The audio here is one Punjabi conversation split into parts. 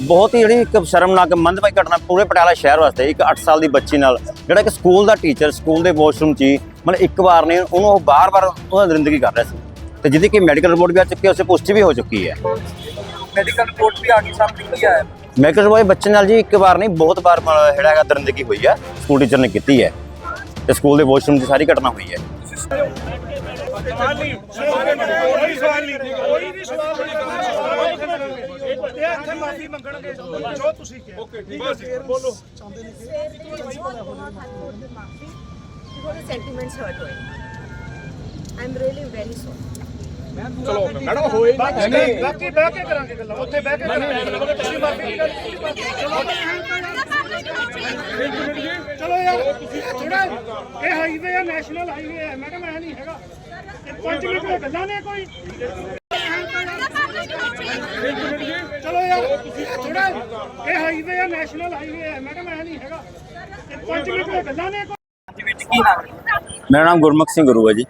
ਬਹੁਤ ਹੀ ਜਿਹੜੀ ਇੱਕ ਸ਼ਰਮਨਾਕ ਮੰਦਭਾਗੀ ਘਟਨਾ ਪੂਰੇ ਪਟਿਆਲਾ ਸ਼ਹਿਰ ਵਾਸਤੇ ਇੱਕ 8 ਸਾਲ ਦੀ ਬੱਚੀ ਨਾਲ ਜਿਹੜਾ ਕਿ ਸਕੂਲ ਦਾ ਟੀਚਰ ਸਕੂਲ ਦੇ ਵਾਸ਼ਰੂਮ 'ਚ ਹੀ ਮਤਲਬ ਇੱਕ ਵਾਰ ਨੇ ਉਹਨੂੰ ਉਹ ਬਾਰ-ਬਾਰ ਉਹਦਾ ਦਰਿੰਦਗੀ ਕਰ ਰਿਹਾ ਸੀ। ਤੇ ਜਿਹਦੀ ਕਿ ਮੈਡੀਕਲ ਰਿਪੋਰਟ ਵੀ ਆ ਚੁੱਕੀ ਹੈ ਉਸੇ ਪੁਸ਼ਟੀ ਵੀ ਹੋ ਚੁੱਕੀ ਹੈ। ਮੈਡੀਕਲ ਰਿਪੋਰਟ ਵੀ ਆ ਗਈ ਸਾਹਮਣੇ ਕੀ ਆਇਆ? ਮੈਡੀਕਲ ਰਿਪੋਰਟ ਬੱਚੇ ਨਾਲ ਜੀ ਇੱਕ ਵਾਰ ਨਹੀਂ ਬਹੁਤ ਵਾਰ ਜਿਹੜਾ ਹੈਗਾ ਦਰਿੰਦਗੀ ਹੋਈ ਹੈ ਸਕੂਲ ਟੀਚਰ ਨੇ ਕੀਤੀ ਹੈ। ਤੇ ਸਕੂਲ ਦੇ ਵਾਸ਼ਰੂਮ 'ਚ ਸਾਰੀ ਘਟਨਾ ਹੋਈ ਹੈ। ਕੋਈ ਸਵਾਲ ਨਹੀਂ ਕੋਈ ਵੀ ਸਵਾਲ ਨਹੀਂ। ਇਹ ਇੱਥੇ ਮਾਫੀ ਮੰਗਣਗੇ। ਜੋ ਤੁਸੀਂ ਕਿਹਾ। ਓਕੇ ਬਸ ਬੋਲੋ। because the sentiments hurt hoye. I'm really very sorry. Madam ਹੋਏ ਨਹੀਂ। ਬਾਕੀ ਬਹਿ ਕੇ ਕਰਾਂਗੇ ਗੱਲਾਂ। ਉੱਥੇ ਬਹਿ ਕੇ ਕਰਾਂਗੇ। ਤੁਸੀਂ ਮਾਫੀ ਦੀ ਗੱਲ ਚਲੋ। ਯਾਰ ਥੋੜਾ ਇਹ ਹਾਈਵੇ ਹੈ ਨੈਸ਼ਨਲ ਹਾਈਵੇ ਹੈ ਮੈਡਮ ਐ ਨਹੀਂ ਹੈਗਾ। ਇਹ ਪੰਜ ਮਿੰਟ ਦੀਆਂ ਗੱਲਾਂ ਨੇ ਕੋਈ। ਚਲੋ ਯਾਰ ਥੋੜਾ ਇਹ ਹਾਈਵੇ ਹੈ ਨੈਸ਼ਨਲ ਹਾਈਵੇ ਹੈ ਮੈਡਮ ਐ ਨਹੀਂ ਹੈਗਾ। ਇਹ ਪੰਜ ਮਿੰਟ ਦੀਆਂ ਗੱਲਾਂ ਨੇ ਮੇਰਾ ਨਾਮ ਗੁਰਮੁਖ ਸਿੰਘ ਗੁਰੂ ਹੈ ਜੀ।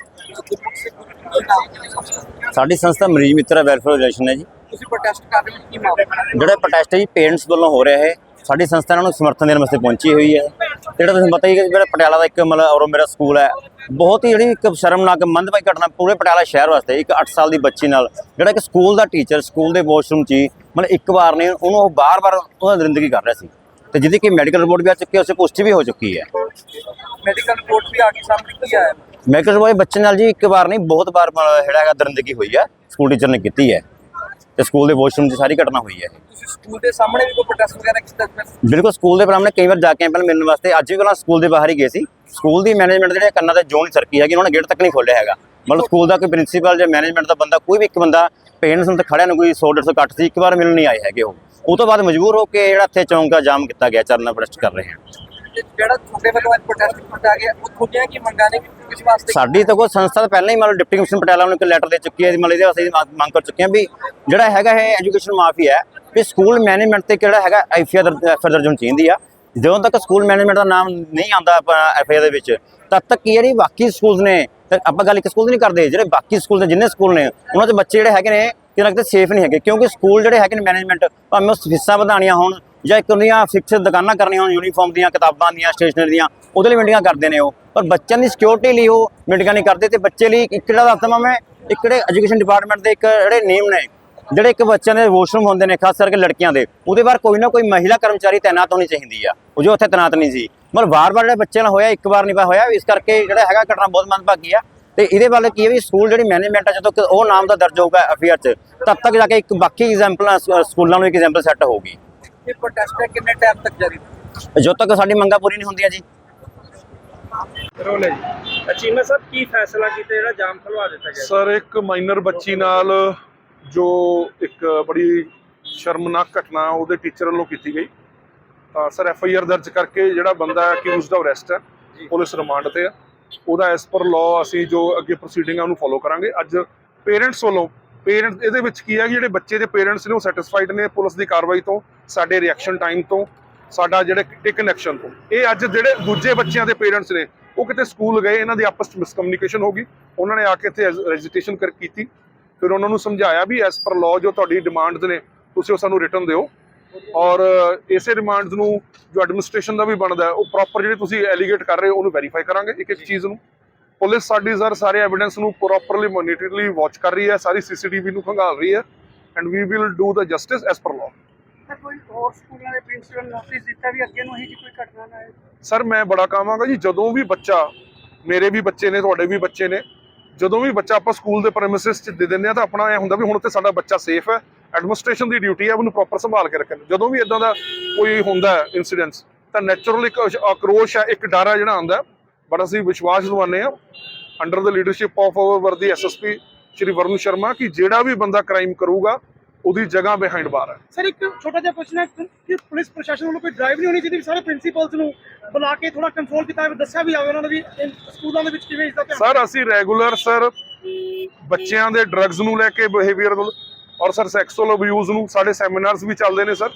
ਸਾਡੀ ਸੰਸਥਾ ਮਰੀਜ਼ ਮਿੱਤਰਾ ਵੈਲਫੇਅਰ ਰਿਲੇਸ਼ਨ ਹੈ ਜੀ। ਤੁਸੀਂ ਪ੍ਰੋਟੈਸਟ ਕਰ ਰਹੇ ਹੋ ਕੀ ਮਾਮਲਾ? ਜਿਹੜਾ ਪ੍ਰੋਟੈਸਟ ਹੈ ਜੀ ਪੇਰੈਂਟਸ ਵੱਲੋਂ ਹੋ ਰਿਹਾ ਹੈ। ਸਾਡੀ ਸੰਸਥਾ ਇਹਨਾਂ ਨੂੰ ਸਮਰਥਨ ਦੇਣ ਵਾਸਤੇ ਪਹੁੰਚੀ ਹੋਈ ਹੈ। ਜਿਹੜਾ ਤੁਹਾਨੂੰ ਪਤਾ ਹੀ ਹੈ ਕਿ ਜਿਹੜਾ ਪਟਿਆਲਾ ਦਾ ਇੱਕ ਮਤਲਬ ਔਰ ਮੇਰਾ ਸਕੂਲ ਹੈ ਬਹੁਤ ਹੀ ਜਿਹੜੀ ਇੱਕ ਸ਼ਰਮਨਾਕ ਮੰਦਭਾਗੀ ਘਟਨਾ ਪੂਰੇ ਪਟਿਆਲਾ ਸ਼ਹਿਰ ਵਾਸਤੇ ਇੱਕ 8 ਸਾਲ ਦੀ ਬੱਚੀ ਨਾਲ ਜਿਹੜਾ ਕਿ ਸਕੂਲ ਦਾ ਟੀਚਰ ਸਕੂਲ ਦੇ ਵਾਸ਼ਰੂਮ 'ਚ ਮਤਲਬ ਇੱਕ ਵਾਰ ਨੇ ਉਹਨੂੰ ਉਹ ਬਾਰ-ਬਾਰ ਉਹਦਾ ਦਰਿੰਦਗੀ ਕਰ ਰਿਹਾ ਸੀ। ਤੇ ਜਿਹਦੀ ਕਿ ਮੈਡੀਕਲ ਰਿਪੋਰਟ ਵੀ ਆ ਚੁੱਕੀ ਹੈ ਉਸੇ ਪੁਸ਼ਟੀ ਵੀ ਹੋ ਚੁੱਕੀ ਹੈ। ਮੈਡੀਕਲ ਰਿਪੋਰਟ ਵੀ ਆ ਗਈ ਸਾਹਮਣੇ ਕੀ ਆਇਆ? ਮੈਡੀਕਲ ਰਿਪੋਰਟ ਬੱਚੇ ਨਾਲ ਜੀ ਇੱਕ ਵਾਰ ਨਹੀਂ ਬਹੁਤ ਵਾਰ ਜਿਹੜਾ ਹੈਗਾ ਦਰਿੰਦਗੀ ਹੋਈ ਹੈ ਸਕੂਲ ਟੀਚਰ ਨੇ ਕੀਤੀ ਹੈ। ਤੇ ਸਕੂਲ ਦੇ ਵਾਸ਼ਰੂਮ 'ਚ ਸਾਰੀ ਘਟਨਾ ਹੋਈ ਹੈ। ਤੁਸੀਂ ਸਕੂਲ ਦੇ ਸਾਹਮਣੇ ਵੀ ਕੋਈ ਪ੍ਰੋਟੈਸਟ ਵਗੈਰਾ ਕੀਤਾ? ਬਿਲਕੁਲ ਸਕੂਲ ਦੇ ਸਾਹਮਣੇ ਕਈ ਵਾਰ ਜਾ ਕੇ ਪਹਿਲਾਂ ਮਿਲਣ ਵਾਸਤੇ ਅੱਜ ਵੀ ਪਹਿਲਾਂ ਸਕੂਲ ਦੇ ਬਾਹਰ ਹੀ ਗਏ ਸੀ। ਸਕੂਲ ਦੀ ਮੈਨੇਜਮੈਂਟ ਜਿਹੜੇ ਕੰਨਾਂ ਤੇ ਜੋਨ ਸਰਕੀ ਹੈਗੀ ਉਹਨਾਂ ਨੇ ਗੇਟ ਤੱਕ ਨਹੀਂ ਖੋਲ੍ਹਿਆ ਹੈਗਾ। ਮਤਲਬ ਸਕੂਲ ਦਾ ਕੋਈ ਪ੍ਰਿੰਸੀਪਲ ਜਾਂ ਮੈਨੇਜਮੈਂਟ ਦਾ ਬੰਦਾ ਕੋਈ ਵੀ ਇੱਕ ਬੰਦਾ ਪੇਰੈਂਟਸ ਨੂੰ ਤਾਂ ਖੜਿਆ ਨੂੰ ਕੋਈ 100 150 ਘੱਟ ਸੀ ਇੱਕ ਵਾਰ ਮਿਲਣ ਨਹੀਂ ਆਏ ਹੈਗੇ ਉਹ। ਉਹ ਤੋਂ ਬਾਅਦ ਮਜਬੂਰ ਹੋ ਕੇ ਜਿਹੜਾ ਇੱਥੇ ਚੌਂਕ ਦਾ ਜਾਮ ਕੀਤਾ ਗਿਆ ਚਰਨਾ ਪ੍ਰੋਟੈਸਟ ਕਰ ਰਹੇ ਹਾਂ। ਤੇ ਜਿਹੜਾ ਤੁਹਾਡੇ ਵੱਲੋਂ ਅੱਜ ਪ੍ਰੋਟੈਸਟ ਕੀਤਾ ਗਿਆ ਉਹ ਤੁਹਾਡੀਆਂ ਕੀ ਮੰਗਾਂ ਨੇ ਕਿਸ ਵਾਸਤੇ ਸਾਡੀ ਤਾਂ ਕੋਈ ਸੰਸਥਾ ਤਾਂ ਪਹਿਲਾਂ ਹੀ ਮਤਲਬ ਡਿਪਟੀ ਕਮਿਸ਼ਨਰ ਪਟਿਆਲਾ ਨੂੰ ਇੱਕ ਲੈਟਰ ਦੇ ਚੁੱਕੀ ਹੈ, ਮਤਲਬ ਇਹਦੇ ਵਾਸਤੇ ਮੰਗ- ਕਰ ਚੁੱਕੇ ਹਾਂ ਵੀ ਜਿਹੜਾ ਹੈਗਾ ਇਹ ਐਜੂਕੇਸ਼ਨ ਮਾਫੀ ਹੈ, ਵੀ ਸਕੂਲ ਮੈਨੇਜਮੈਂਟ ਤੇ ਕਿਹੜਾ ਹੈਗਾ ਐਫਆਈਆਰ ਦਰਜ ਹੋਣੀ ਚਾਹੀਦੀ ਆ। ਜਦੋਂ ਤੱਕ ਸਕੂਲ ਮੈਨੇਜਮੈਂਟ ਦਾ ਨਾਮ ਨਹੀਂ ਆਉਂਦਾ ਐਫਆਈਆਰ ਦੇ ਵਿੱਚ, ਤਦ ਤੱਕ ਕੀ ਜਿਹੜੀ ਬਾਕੀ ਸਕੂਲਸ ਨੇ ਆਪਾਂ ਗੱਲ ਇੱਕ ਸਕੂਲ ਨਹੀਂ ਕਰਦੇ, ਜਿਹੜੇ ਬਾਕੀ ਸਕੂਲ ਨੇ, ਜਿੰਨੇ ਸਕੂਲ ਨੇ, ਉਹਨਾਂ ਦੇ ਬੱਚੇ ਜਿਹੜੇ ਹੈਗੇ ਨੇ, ਕਿਤੇ ਨਾ ਸੇਫ ਨਹੀਂ ਹੈਗੇ, ਕਿਉਂਕਿ ਸਕੂਲ ਜਿਹੜੇ ਹੈਗੇ ਨੇ ਮੈਨੇਜਮੈਂਟ ਭਾਵੇਂ ਉਹ ਫੀਸਾਂ ਵਧਾਉਣੀਆਂ ਹੋਣ ਜਾਂ ਇੱਕ ਉਹਦੀਆਂ ਫਿਕਸ ਦੁਕਾਨਾਂ ਕਰਨੀਆਂ ਹੋਣ ਯੂਨੀਫਾਰਮ ਦੀਆਂ, ਕਿਤਾਬਾਂ ਦੀਆਂ ਸਟੇਸ਼ਨਰੀ ਦੀਆਂ, ਉਹਦੇ ਲਈ ਮੀਟਿੰਗਾਂ ਕਰਦੇ ਨੇ ਉਹ। ਪਰ ਬੱਚਿਆਂ ਦੀ ਸਿਕਿਉਰਿਟੀ ਲਈ ਉਹ ਮੀਟਿੰਗਾਂ ਨਹੀਂ ਕਰਦੇ ਤੇ ਬੱਚੇ ਲਈ ਇੱਕ ਜਿਹੜਾ ਦੱਸਦਾ ਮੈਂ, ਇੱਕ ਜਿਹੜੇ ਐਜੂਕੇਸ਼ਨ ਡਿਪਾਰਟਮੈਂਟ ਦੇ ਇੱਕ ਜਿਹੜੇ ਨਿਯਮ ਨੇ, ਜਿਹੜੇ ਇੱਕ ਬੱਚਿਆਂ ਦੇ ਵਾਸ਼ਰੂਮ ਹੁੰਦੇ ਨੇ, ਖਾਸ ਕਰਕੇ ਲੜਕੀਆਂ ਦੇ, ਉਹਦੇ ਬਾਹਰ ਕੋਈ ਨਾ ਕੋਈ ਮਹਿਲਾ ਕਰਮਚਾਰੀ ਤਾਇਨਾਤ ਹੋਣੀ ਚਾਹੀਦੀ ਆ, ਉਹ ਜੋ ਉੱਥੇ ਤਾਇਨਾਤ ਨਹੀਂ ਸੀ। ਮਤਲਬ ਵਾਰ-ਵਾਰ ਜਿਹੜਾ ਬੱਚੇ ਨਾਲ ਹੋਇਆ, ਇੱਕ ਵਾਰ ਨਹੀਂ ਹੋਇਆ, ਇਸ ਕਰਕੇ ਜਿਹੜਾ ਹੈਗਾ ਘਟਨਾ ਬਹੁਤ ਮੰਦਭਾਗੀ ਆ। ਤੇ ਇਹਦੇ ਵੱਲ ਕੀ ਹੈ ਵੀ ਸਕੂਲ ਜਿਹੜੀ ਮੈਨੇਜਮੈਂਟ ਆ, ਜਦੋਂ ਕਿ ਉਹ ਨਾਮ ਦਾ ਦਰਜ ਹੋਊਗਾ ਅਫੀਅਰ 'ਚ, ਤਦ ਤੱਕ ਜਾ ਕੇ ਇੱਕ ਬਾਕੀ ਐਗਜ਼ਾਮਪਲਾਂ ਸਕੂਲਾਂ ਨੂੰ ਇੱਕ ਐਗਜ਼ਾਮਪਲ ਸੈੱਟ ਹੋਊਗੀ। ਇਹ ਪ੍ਰੋਟੈਸਟ ਹੈ ਕਿੰਨੇ ਟਾਈਮ ਤੱਕ ਜਾਰੀ? ਜਦੋਂ ਤੱਕ ਸਾਡੀ ਮੰਗਾਂ ਪੂਰੀ ਨਹੀਂ ਹੁੰਦੀਆਂ ਜੀ। ਰੋਲੇ ਜੀ। ਅਚੀਮਾ ਸਾਹਿਬ ਕੀ ਫੈਸਲਾ ਕੀਤਾ ਜਿਹੜਾ ਜਾਮ ਖਲਵਾ ਦਿੱਤਾ ਗਿਆ? ਸਰ ਇੱਕ ਮਾਈਨਰ ਬੱਚੀ ਨਾਲ ਜੋ ਇੱਕ ਬੜੀ ਸ਼ਰਮਨਾਕ ਘਟਨਾ ਉਹਦੇ ਟੀਚਰ ਵੱਲੋਂ ਕੀਤੀ ਗਈ। ਤਾਂ ਸਰ ਐਫ ਆਈ ਆਰ ਦਰਜ ਕਰਕੇ ਜਿਹੜਾ ਬੰਦਾ ਅਕਿਊਜ਼ਡ ਆਫ ਅਰੈਸਟ ਹੈ ਪੁਲਿਸ ਰਿਮਾਂਡ ਤੇ ਹੈ। ਉਹਦਾ ਐਸ ਪਰ ਲਾਅ ਅਸੀਂ ਜੋ ਅੱਗੇ ਪ੍ਰੋਸੀਡਿੰਗਾਂ ਨੂੰ ਫੋਲੋ ਕਰਾਂਗੇ। ਅੱਜ ਪੇਰੈਂਟਸ ਵੱਲੋਂ ਪੇਰੈਂਟਸ ਇਹਦੇ ਵਿੱਚ ਕੀ ਹੈ ਕਿ ਜਿਹੜੇ ਬੱਚੇ ਦੇ ਪੇਰੈਂਟਸ ਨੇ ਉਹ ਸੈਟੀਸਫਾਈਡ ਨੇ ਪੁਲਿਸ ਦੀ ਕਾਰਵਾਈ ਤੋਂ, ਸਾਡੇ ਰਿਐਕਸ਼ਨ ਟਾਈਮ ਤੋਂ, ਸਾਡਾ ਜਿਹੜੇ ਟੇਕਨ ਐਕਸ਼ਨ ਤੋਂ। ਇਹ ਅੱਜ ਜਿਹੜੇ ਦੂਜੇ ਬੱਚਿਆਂ ਦੇ ਪੇਰੈਂਟਸ ਨੇ, ਉਹ ਕਿਤੇ ਸਕੂਲ ਗਏ, ਇਹਨਾਂ ਦੀ ਆਪਸ ਵਿੱਚ ਮਿਸਕਮਿਊਨੀਕੇਸ਼ਨ ਹੋ ਗਈ। ਉਹਨਾਂ ਨੇ ਆ ਕੇ ਇੱਥੇ ਰੈਜਿਸਟ੍ਰੇਸ਼ਨ ਕਰ, ਕੀਤੀ। ਫਿਰ ਉਹਨਾਂ ਨੂੰ ਸਮਝਾਇਆ ਵੀ ਐਸ ਪਰ ਲਾਅ ਜੋ ਤੁਹਾਡੀ ਡਿਮਾਂਡਸ ਨੇ, ਤੁਸੀਂ ਉਹ ਸਾਨੂੰ ਰਿਟਰਨ ਦਿਓ। ਔਰ ਇਸੇ ਰਿਮਾਂਡਸ ਨੂੰ ਜੋ ਐਡਮਿਨਿਸਟ੍ਰੇਸ਼ਨ ਦਾ ਵੀ ਬਣਦਾ, ਉਹ ਪ੍ਰੋਪਰ ਜਿਹੜੇ ਤੁਸੀਂ ਐਲੀਗੇਟ ਕਰ ਰਹੇ ਹੋ, ਉਹਨੂੰ ਵੈਰੀਫਾਈ ਕਰਾਂਗੇ ਇੱਕ ਇੱਕ ਚੀਜ਼ ਨੂੰ। ਪੁਲਿਸ ਸਾਡੀ ਸਰ ਸਾਰੇ ਐਵੀਡੈਂਸ ਨੂੰ ਪ੍ਰੋਪਰਲੀ ਮੋਨੀਟਰਲੀ ਵਾਚ ਕਰ ਰਹੀ ਹੈ ਸਾਰੀ ਸੀਸੀਟੀਵੀ ਨੂੰ ਖੰਗਾਲ ਰਹੀ ਹੈ and we will do the justice as per law sir ਮੈਂ ਬੜਾ ਕਹਾਂਗਾ ਜੀ ਜਦੋਂ ਵੀ ਬੱਚਾ ਮੇਰੇ ਵੀ ਬੱਚੇ ਨੇ ਤੁਹਾਡੇ ਵੀ ਬੱਚੇ ਨੇ ਜਦੋਂ ਵੀ ਬੱਚਾ ਆਪਾਂ ਸਕੂਲ ਦੇ ਪ੍ਰੈਮਿਸਿਸ 'ਚ ਦੇ ਦਿੰਦੇ ਆ ਤਾਂ ਆਪਣਾ ਇਹ ਹੁੰਦਾ ਵੀ ਹੁਣ ਤੇ ਸਾਡਾ ਬੱਚਾ ਸੇਫ ਹੈ ਐਡਮਿਨਿਸਟ੍ਰੇਸ਼ਨ ਦੀ ਡਿਊਟੀ ਹੈ ਉਹਨੂੰ ਪ੍ਰੋਪਰ ਸੰਭਾਲ ਕੇ ਰੱਖਣ। ਜਦੋਂ ਵੀ ਇਦਾਂ ਦਾ ਕੋਈ ਹੁੰਦਾ ਇਨਸੀਡੈਂਟਸ ਤਾਂ ਨੈਚੁਰਲ ਇੱਕ ਆਕਰੋਸ਼ ਹੈ ਇੱਕ ਡਰ ਹੈ ਜਿਹੜਾ ਆਉਂਦਾ ਬਟ ਅਸੀਂ ਵਿਸ਼ਵਾਸ ਦਿਵਾਉਂਦੇ ਆ under the leadership of our worthy SSP Shri Varun Sharma ਕਿ ਜਿਹੜਾ ਵੀ ਬੰਦਾ ਕ੍ਰਾਈਮ ਕਰੂਗਾ ਉਹਦੀ ਜਗ੍ਹਾ ਬਿਹਾਈਂਡ ਬਾਰ ਹੈ। ਸਰ ਇੱਕ ਛੋਟਾ ਜਿਹਾ ਕੁਐਸਚਨ ਹੈ ਕਿ ਪੁਲਿਸ ਪ੍ਰਸ਼ਾਸਨ ਵੱਲੋਂ ਕੋਈ ਡਰਾਈਵ ਨਹੀਂ ਹੋਣੀ ਚਾਹੀਦੀ ਸਾਰੇ ਪ੍ਰਿੰਸੀਪਲਸ ਨੂੰ ਬੁਲਾ ਕੇ ਥੋੜਾ ਕੰਟਰੋਲ ਕੀਤਾ ਜਾਵੇ ਦੱਸਿਆ ਵੀ ਜਾਵੇ ਉਹਨਾਂ ਨੂੰ ਵੀ ਸਕੂਲਾਂ ਦੇ ਵਿੱਚ ਕਿਵੇਂ ਇਸ ਦਾ ਧਿਆਨ ਸਰ ਅਸੀਂ ਰੈਗੂਲਰ ਸਰ ਬੱਚਿਆਂ ਦੇ ਡਰੱਗਸ ਨੂੰ ਲੈ ਕੇ ਬਿਹੇਵੀਅਰ ਨੂੰ ਔਰ ਸਰ ਸੈਕਸੁਅਲ ਅਬਿਊਜ਼ ਨੂੰ ਸਾਡੇ ਸੈਮੀਨਾਰਸ ਵੀ ਚੱਲਦੇ ਨੇ ਸਰ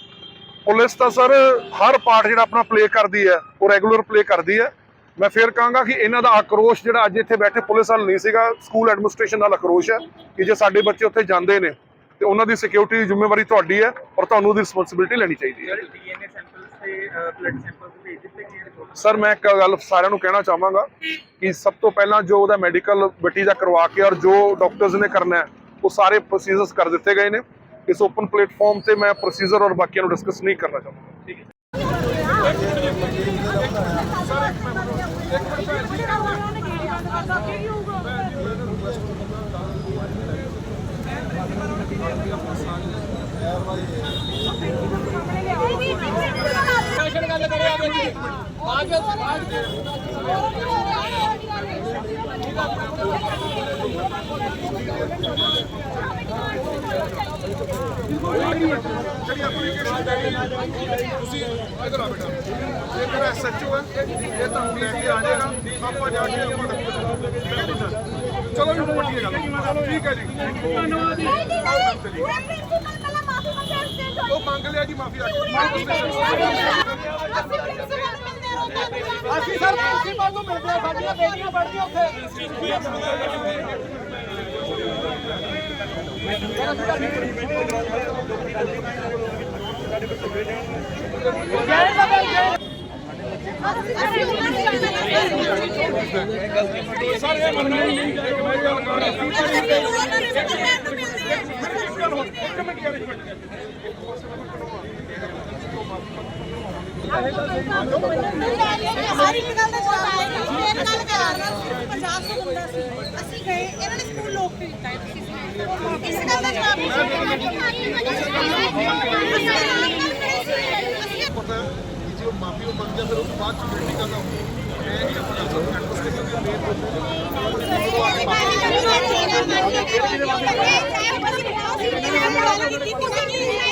ਪੁਲਿਸ ਤਾਂ ਸਰ ਹਰ ਪਾਰਟ ਜਿਹੜਾ ਆਪਣਾ ਪਲੇ ਕਰਦੀ ਹੈ ਉਹ ਰੈਗੂਲਰ ਪਲੇ ਕਰਦੀ ਹੈ। ਮੈਂ ਫਿਰ ਕਹਾਂਗਾ ਕਿ ਇਹਨਾਂ ਦਾ ਆਕਰੋਸ਼ ਜਿਹੜਾ ਅੱਜ ਇੱਥੇ ਬੈਠੇ ਪੁਲਿਸ ਵਾਲ ਨਹੀਂ ਸੀਗਾ ਸਕੂਲ ਐਡਮਿਨਿਸਟ੍ਰੇਸ਼ਨ ਨਾਲ ਆਕਰੋਸ਼ ਹੈ ਕਿ ਜੇ ਸਾਡੇ ਬੱਚੇ ਉੱਥੇ ਜਾਂਦੇ ਨੇ ਤੇ ਉਹਨਾਂ ਦੀ ਸਿਕਿਉਰਿਟੀ ਦੀ ਜ਼ਿੰਮੇਵਾਰੀ ਤੁਹਾਡੀ ਹੈ ਔਰ ਤੁਹਾਨੂੰ ਉਹਦੀ ਰਿਸਪੌਂਸਿਬਿਲਟੀ ਲੈਣੀ ਚਾਹੀਦੀ ਹੈ। ਸਰ ਮੈਂ ਇੱਕ ਗੱਲ ਸਾਰਿਆਂ ਨੂੰ ਕਹਿਣਾ ਚਾਹਾਂਗਾ ਕਿ ਸਭ ਤੋਂ ਪਹਿਲਾਂ ਜੋ ਉਹਦਾ ਮੈਡੀਕਲ ਬਟੀ ਦਾ ਕਰਵਾ ਕੇ ਔਰ ਜੋ ਡਾਕਟਰਸ ਨੇ ਕਰਨਾ ਹੈ ਉਹ ਸਾਰੇ ਪ੍ਰੋਸੀਜਰਸ ਕਰ ਦਿੱਤੇ ਗਏ ਨੇ। ਇਸ ਓਪਨ ਪਲੇਟਫਾਰਮ ਤੇ ਮੈਂ ਪ੍ਰੋਸੀਜਰ ਔਰ ਬਾਕੀਆਂ ਨੂੰ ਡਿਸਕਸ ਨਹੀਂ ਕਰਨਾ ਚਾਹੁੰਦਾ। ਠੀਕ ਹੈ। ਗੱਲ ਕਰਿਆ ਬੇਟੀ ਆਜੋ ਆਜੋ ਤੁਸੀਂ ਇਧਰ ਆ ਬੇਟਾ ਇਹ ਮੇਰਾ ਐਸਐਚਓ ਹੈ ਇਹ ਤੁਹਾਨੂੰ ਲੈ ਕੇ ਆ ਜਾਏਗਾ ਆਪਾਂ ਜਾ ਕੇ ਆਪਾਂ ਚਲੋ ਜੀ ਵੱਡੀ ਗੱਲ ਠੀਕ ਹੈ ਜੀ ਉਹ ਮੰਗ ਲਿਆ ਜੀ ਮਾਫੀ ਆ ਅਸੀਂ ਸਰ ਪ੍ਰਿੰਸੀਪਲ ਨੂੰ ਮਿਲਦੇ ਆ ਸਾਡੀਆਂ ਬੇਟੀਆਂ ਪੜ੍ਹਦੀਆਂ ਉੱਥੇ। ਹਰ ਇੱਕ ਗੱਲ ਦਾ ਜਵਾਬ ਆਏਗਾ ਮੇਰੇ ਨਾਲ ਪਿਆਰ ਨਾਲ ਸਿਰਫ 50 ਤੋਂ ਬੰਦਾ ਸੀ ਅਸੀਂ ਗਏ ਇਹਨਾਂ ਨੇ ਸਕੂਲ ਲੋਕ ਕੇ ਹੈ ਤੁਸੀਂ ਇਸ ਗੱਲ ਦਾ ਜਵਾਬ ਅਸੀਂ ਪਤਾ ਹੈ ਕਿ ਜੇ ਉਹ ਮਾਫੀ ਉਹ ਮੰਗਦਾ ਫਿਰ ਉਹ ਤੋਂ ਬਾਅਦ ਚ ਕ੍ਰਿਟੀਕਲ ਹੁੰਦਾ ਇਹ ਨਹੀਂ ਆਪਾਂ ਕਰ ਸਕਦੇ ਕੈਂਪਸ ਮੇਨ